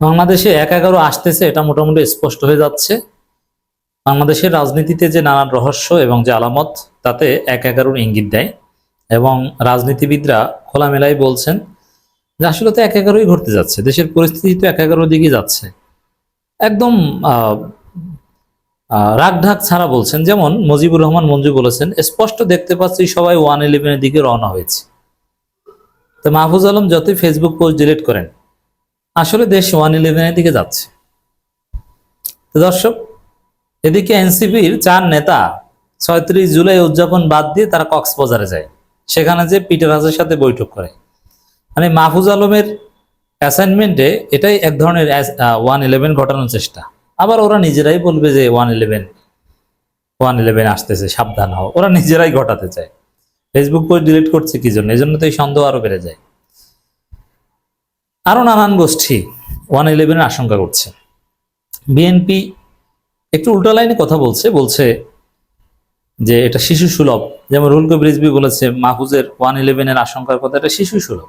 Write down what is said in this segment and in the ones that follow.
বাংলাদেশে এক এগারো আসতেছে, এটা মোটামুটি স্পষ্ট হয়ে যাচ্ছে। বাংলাদেশের রাজনীতিতে যে নানান রহস্য এবং যে আলামত, তাতে এক এগারোর ইঙ্গিত দেয় এবং রাজনীতিবিদরা খোলামেলাই বলছেন যে আসলে তো এক এগারোই ঘটতে যাচ্ছে, দেশের পরিস্থিতি তো এক এগারোর দিকে যাচ্ছে। একদম রাগঢাক ছাড়া বলছেন, যেমন মুজিবুর রহমান মঞ্জু বলেছেন, স্পষ্ট দেখতে পাচ্ছি সবাই ওয়ান ইলেভেনের দিকে রওনা হয়েছে। তো মাহফুজ আলম যতই ফেসবুক পোস্ট ডিলিট করেন আসলে দেশ ওয়ান ইলেভেনের দিকে যাচ্ছে। দর্শক, এদিকে এনসিপির চার নেতা ছয়ত্রিশ জুলাই উদযাপন বাদ দিয়ে তারা কক্সবাজারে যায়। সেখানে যে পিটার হাজের সাথে বৈঠক করে। মানে মাহফুজ আলমের অ্যাসাইনমেন্টে এটাই এক ধরনের ওয়ান ইলেভেন ঘটানোর চেষ্টা। আবার ওরা নিজেরাই বলবে যে ওয়ান ইলেভেন ওয়ান ইলেভেন আসতেছে, সাবধান হও। ওরা নিজেরাই ঘটাতে চায়। ফেসবুক পোস্ট ডিলিট করছে কি জন্য? এই জন্য তো এই সন্দেহ আরও বেড়ে যায়। আরও নানান গোষ্ঠী ওয়ান ইলেভেনের আশঙ্কা করছে। বিএনপি একটু উল্টো লাইনে কথা বলছে বলছে যে এটা শিশু সুলভ। যেমন রুল কবির বলেছে, মাহফুজের ওয়ান ইলেভেনের আশঙ্কার কথা এটা শিশু সুলভ।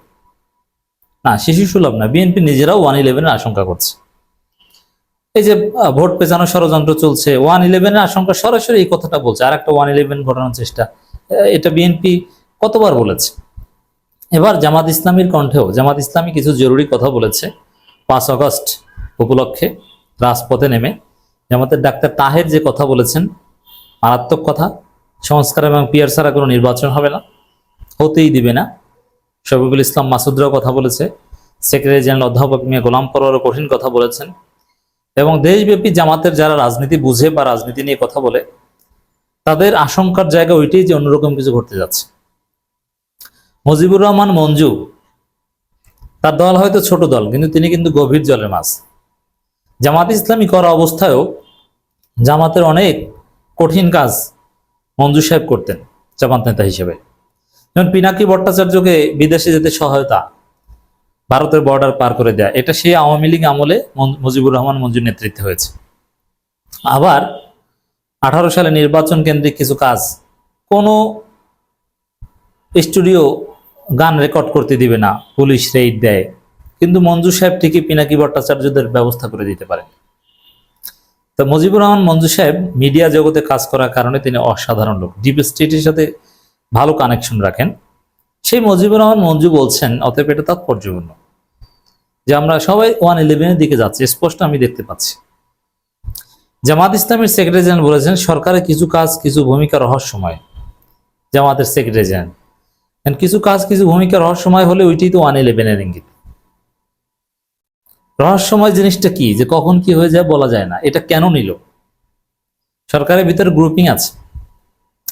না, শিশু সুলভ না, বিএনপি নিজেরাও ওয়ান ইলেভেনের আশঙ্কা করছে। এই যে ভোট পেছানো ষড়যন্ত্র চলছে, ওয়ান ইলেভেনের আশঙ্কা সরাসরি এই কথাটা বলছে আর একটা ওয়ান ইলেভেন ঘটানোর চেষ্টা। এটা বিএনপি কতবার বলেছে? এবার জামাত ইসলামীর কণ্ঠেও, জামাত ইসলামী কিছু জরুরি কথা বলেছে। পাঁচ আগস্ট উপলক্ষে রাজপথে নেমে জামাতের ডাক্তার তাহের যে কথা বলেছেন, মারাত্মক কথা। সংস্কার এবং পিয়ার ছাড়া কোনো নির্বাচন হবে না, হতেই দিবে না। শফিকুল ইসলাম মাসুদরাও কথা বলেছে, সেক্রেটারি জেনারেল অধ্যাপক মিয়া গোলাম পরোয়ারও কঠিন কথা বলেছেন এবং দেশব্যাপী জামাতের যারা রাজনীতি বুঝে বা রাজনীতি নিয়ে কথা বলে, তাদের আশঙ্কার জায়গা ওইটাই যে অন্যরকম কিছু ঘটতে যাচ্ছে। মুজিবুর রহমান মঞ্জু, তার দল হয়তো ছোট দল, কিন্তু তিনি কিন্তু গভীর জলের মাছ। জামাত ইসলামী করা অবস্থায়ও জামাতের অনেক কঠিন কাজ মঞ্জু সাহেব করতেন, জামাত নেতা হিসেবে। যেমন পিনাকি ভট্টাচার্যকে বিদেশে যেতে সহায়তা ভারতের বর্ডার পার করে দেয়া, এটা সেই আওয়ামী লীগ আমলে মুজিবুর রহমান মঞ্জুর নেতৃত্বে হয়েছে। আবার আঠারো সালে নির্বাচন কেন্দ্রিক কিছু কাজ, কোনো স্টুডিও গান রেকর্ড করতে দিবে না, পুলিশ রেইড দেয়। কিন্তু মঞ্জু সাহেব ঠিকই পিনাকি ভট্টাচার্যদের ব্যবস্থা করে দিতে পারেন। তো মুজিবুর রহমান মঞ্জু সাহেব মিডিয়া জগতে কাজ করার কারণে তিনি অসাধারণ লোক। ডিপ স্টেটের সাথে ভালো কানেকশন রাখেন। সেই মুজিবুর রহমান, মঞ্জু বলছেন, অতএব এটা তাৎপর্যপূর্ণ যে আমরা সবাই ওয়ান ইলেভেনের দিকে যাচ্ছি। স্পষ্ট আমি দেখতে পাচ্ছি। জামাত ইসলামের সেক্রেটারি জেনারেল বলেছেন, সরকারের কিছু কাজ, কিছু ভূমিকা রহস্যময়। জামাতের সেক্রেটারি জেনারেল কিছু কাজ, কিছু ভূমিকা রহস্যময় হলে ওইটাই তো ওয়ান ইলেভেনের ইঙ্গিত। রহস্যময় জিনিসটা কি? যে কখন কি হয়ে যায় বলা যায় না। এটা কেন নিল? সরকারের ভিতরে গ্রুপিং আছে।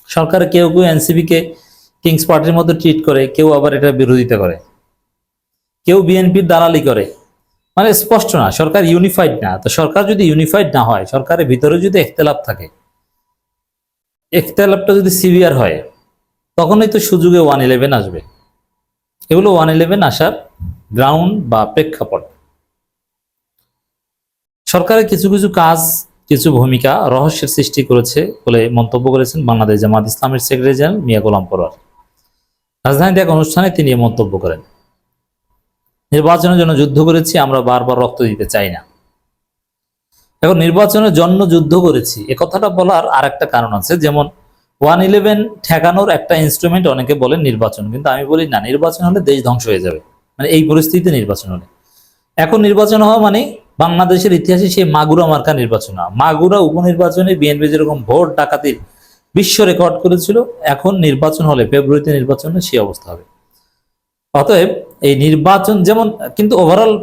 সরকারে কেউ কেউ এনসিবি কে কিংস পার্টির মতো ট্রিট করে, কেউ আবার এটা বিরোধিতা করে। কেউ বিএনপির দালালি করে। মানে স্পষ্ট না, সরকার ইউনিফাইড না। তো সরকার যদি ইউনিফাইড না হয়, সরকারের ভিতরে যদি এখতেলাফ থাকে এখতেলাফটা যদি সিভিয়ার হয় তখনই তো সুযোগে ওয়ান ইলেভেন আসবে। এগুলো ওয়ান ইলেভেন আসার গ্রাউন্ড বা প্রেক্ষাপট। সরকারের কিছু কিছু কাজ, কিছু ভূমিকা রহস্যের সৃষ্টি করেছে বলে মন্তব্য করেছেন বাংলাদেশ জামাত ইসলামের সেক্রেটারি জেনারেল মিয়া গোলাম পরোয়ার। রাজধানীতে এক অনুষ্ঠানে তিনি মন্তব্য করেন। নির্বাচনের জন্য যুদ্ধ করেছি, আমরা বারবার রক্ত দিতে চাই না। এখন নির্বাচনের জন্য যুদ্ধ করেছি, এ কথাটা বলার আর একটা কারণ আছে, যেমন ওয়ান ইলেভেন ঠেকানোর একটা ইনস্ট্রুমেন্ট অনেকে বলেন নির্বাচন, কিন্তু আমি বলি না, নির্বাচন হলে দেশ ধ্বংস হয়ে যাবে। মানে এই পরিস্থিতিতে নির্বাচন হলে। এখন নির্বাচন হওয়া মানে বাংলাদেশের ইতিহাসে সেই মাগুরা মার্কা নির্বাচন হওয়া। মাগুরা উপনির্বাচনে বিএনপি যেরকম ভোট ডাকাতির বিশ্ব রেকর্ড করেছিল, এখন নির্বাচন হলে, ফেব্রুয়ারিতে নির্বাচনে সেই অবস্থা হবে। অতএব এই নির্বাচন যেমন, কিন্তু ওভারঅল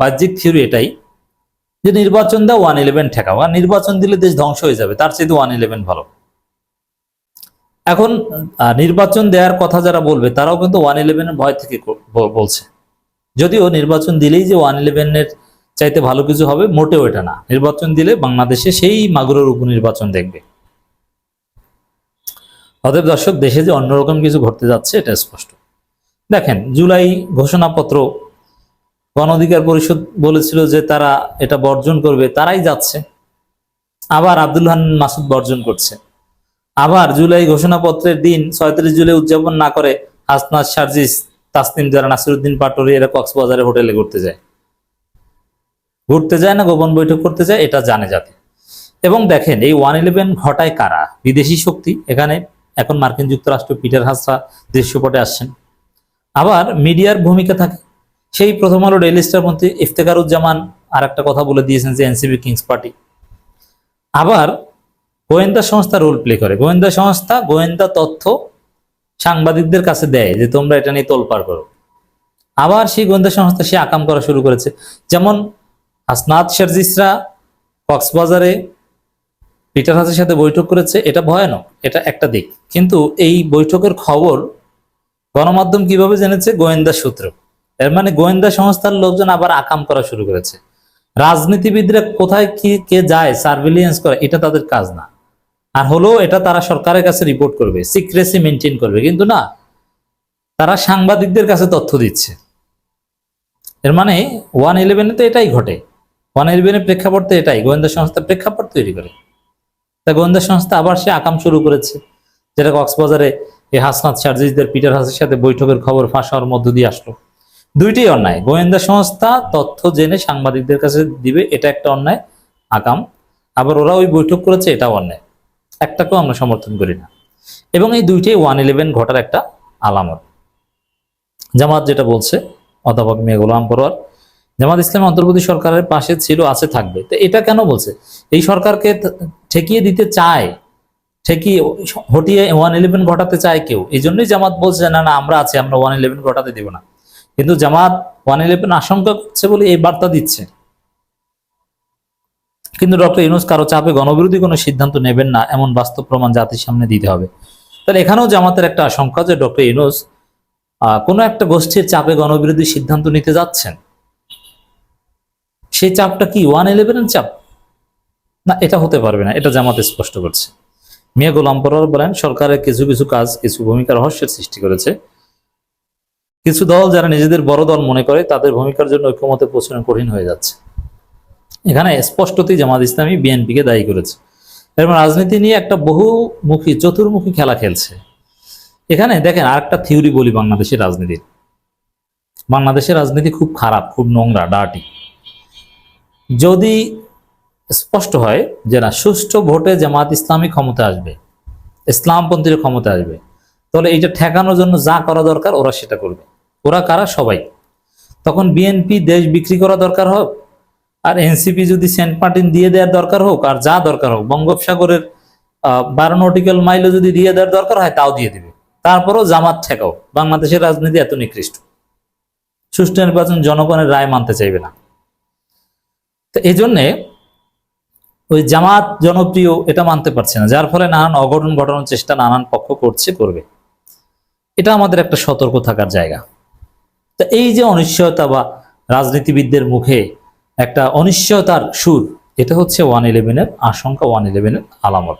বাহ্যিক থিওরি এটাই যে নির্বাচন দাও ওয়ান ইলেভেন আর নির্বাচন দিলে দেশ ধ্বংস হয়ে যাবে, তার চেয়ে ওয়ান ইলেভেন ভালো। এখন নির্বাচন দেওয়ার কথা যারা বলবে, তারাও কিন্তু ওয়ান ইলেভেনের ভয় থেকে বলছে। যদিও নির্বাচন দিলেই যে ওয়ান ইলেভেনের চাইতে ভালো কিছু হবে, মোটেও এটা না। নির্বাচন দিলে বাংলাদেশে সেই মাগুরের উপনির্বাচন দেখবে। অতএব দর্শক, দেশে যে অন্যরকম কিছু ঘটতে যাচ্ছে, এটা স্পষ্ট। দেখেন, জুলাই ঘোষণাপত্র, গণ অধিকার পরিষদ বলেছিল যে তারা এটা বর্জন করবে, তারাই যাচ্ছে। আবার আব্দুল হান মাসুদ বর্জন করছে। আবার জুলাই ঘোষণাপত্রের দিন ছয়ত্রিশ জুলাই উদযাপন না করে হাসনাত সার্জিস, তাসনিম যারা নাসিরুদ্দিন পাটোরি এরা কক্সবাজারে হোটেলে ঘুরতে যায়। ঘুরতে যায় না, গোপন বৈঠক করতে যায়, এটা জানে যাতে এবং দেখেন, এই ওয়ান ইলেভেন ঘটায় কারা? বিদেশি শক্তি, এখানে এখন মার্কিন যুক্তরাষ্ট্র পিটার হাসরা দৃশ্যপটে আসছেন। আবার মিডিয়ার ভূমিকা থাকে। সেই প্রথম আলো ডেইলি স্টার মন্ত্রী ইফতেকারুজ্জামান আর একটা কথা বলে দিয়েছেন যে এনসিপি কিংস পার্টি। আবার গোয়েন্দা সংস্থা রোল প্লে করে। গোয়েন্দা সংস্থা গোয়েন্দা তথ্য সাংবাদিকদের কাছে দেয় যে, তোমরা এটা নিয়ে তোলপাড় করো। আবার সেই গোয়েন্দা সংস্থা সে আকাম করা শুরু করেছে। যেমন হাসনাত শারজিসরা কক্সবাজারে পিটার হাসের সাথে বৈঠক করেছে। এটা ভয়ানক, এটা একটা দিক। কিন্তু এই বৈঠকের খবর গণমাধ্যম কীভাবে জেনেছে? গোয়েন্দা সূত্র। এর মানে গোয়েন্দা সংস্থার লোকজন আবার আকাম করা শুরু করেছে। রাজনীতিবিদরা কোথায় কি, কে যায় সার্ভিলিয়েন্স করে, এটা তাদের কাজ না। আর হলো এটা তারা সরকারের কাছে রিপোর্ট করবে সিক্রেসি মেনটেন করবে। কিন্তু না, তারা সাংবাদিকদের কাছে তথ্য দিচ্ছে। এর মানে ওয়ান ইলেভেনে তো এটাই ঘটে। ওয়ান ইলেভেনের প্রেক্ষাপট তো এটাই, গোয়েন্দা সংস্থা প্রেক্ষাপট তৈরি করে। তা গোয়েন্দা সংস্থা আবার সে আকাম শুরু করেছে, যেটা কক্সবাজারে এই হাসনাত সার্জিসদের, পিটার হাসের সাথে বৈঠকের খবর ফাঁস হওয়ার মধ্য দিয়ে আসলো। দুইটি অন্যায়। গোয়েন্দা সংস্থা তথ্য জেনে সাংবাদিকদের কাছে দিবে, এটা একটা অন্যায়, আকাম। আবার ওরা ওই বৈঠক করেছে, এটাও অন্যায়। একটাকেও আমরা সমর্থন করি না। এবং এই দুইটাই ওয়ান ইলেভেন ঘটার একটা আলামত। জামাত যেটা বলছে, অধ্যাপক মিয়া গোলাম পরোয়ার, জামাত ইসলাম অন্তর্বর্তী সরকারের পাশে ছিল, আছে, থাকবে। তো এটা কেন বলছে? এই সরকারকে ঠেকিয়ে দিতে চায় ঠেকিয়ে হটিয়ে ওয়ান ইলেভেন ঘটাতে চায় কেউ? এই জন্যই জামাত বলছে না না, আমরা আছি, আমরা ওয়ান ইলেভেন ঘটাতে দিব না। কিন্তু জামাত ওয়ান ইলেভেন আশঙ্কা করছে বলে এই বার্তা দিচ্ছে। কিন্তু ডক্টর ইউনুস কারও চাপে গণবিরোধী কোনো সিদ্ধান্ত নেবেন না, এমন বাস্তব প্রমাণ জাতির সামনে দিতে হবে। তাহলে এখানেও জামাতের একটা আশঙ্কা যে ডক্টর ইউনুস কোনো একটা গোষ্ঠীর চাপে গণবিরোধী সিদ্ধান্ত নিতে যাচ্ছেন। সেই চাপটা কি ওয়ান ইলেভেনের চাপ? না, এটা হতে পারবে না, এটা জামাতে স্পষ্ট করছে। মিয়া গোলাম পরোয়ার বলেন, সরকারের কিছু কিছু কাজ কিছু ভূমিকা রহস্যের সৃষ্টি করেছে। কিছু দল যারা নিজেদের বড় দল মনে করে, তাদের ভূমিকার জন্য ঐক্যমতে পৌঁছানো কঠিন হয়ে যাচ্ছে। এখানে স্পষ্টতই জামাত ইসলামী বিএনপিকে দায়ী করেছে। এবং রাজনীতি নিয়ে একটা বহুমুখী, চতুর্মুখী খেলা খেলছে। এখানে দেখেন আরেকটা থিওরি বলি বাংলাদেশের রাজনীতির। বাংলাদেশের রাজনীতি খুব খারাপ, খুব নোংরা ডার্টি যদি স্পষ্ট হয় যে না, সুষ্ঠু ভোটে জামাত ইসলামী ক্ষমতা আসবে, ইসলামপন্থীর ক্ষমতা আসবে, তাহলে এইটা ঠেকানোর জন্য যা করা দরকার ওরা সেটা করবে। ওরা কারা? সবাই। তখন বিএনপি দেশ বিক্রি করা দরকার হোক আর এনসিপি যদি সেন্ট মার্টিন দিয়ে দেওয়ার দরকার হোক, আর যা দরকার হোক, বঙ্গোপসাগরের বারো নটিক্যাল মাইলও যদি দিয়ে দেওয়ার দরকার হয়, তাও দিয়ে দেবে। তারপরও জামাত ঠেকাও। বাংলাদেশের রাজনীতি এত নিকৃষ্ট। সুষ্ঠু নির্বাচন জনগণের রায় মানতে চাইবে না। তো এই জন্যে ওই জামাত জনপ্রিয় এটা মানতে পারছে না। যার ফলে নানান অঘটন ঘটানোর চেষ্টা নানান পক্ষ করছে, করবে। এটা আমাদের একটা সতর্ক থাকার জায়গা। তা এই যে অনিশ্চয়তা বা রাজনীতিবিদদের মুখে একটা অনিশ্চয়তার সুর। এটা হচ্ছে ওয়ান ইলেভেনের আশঙ্কা ওয়ান ইলেভেনের আলামত।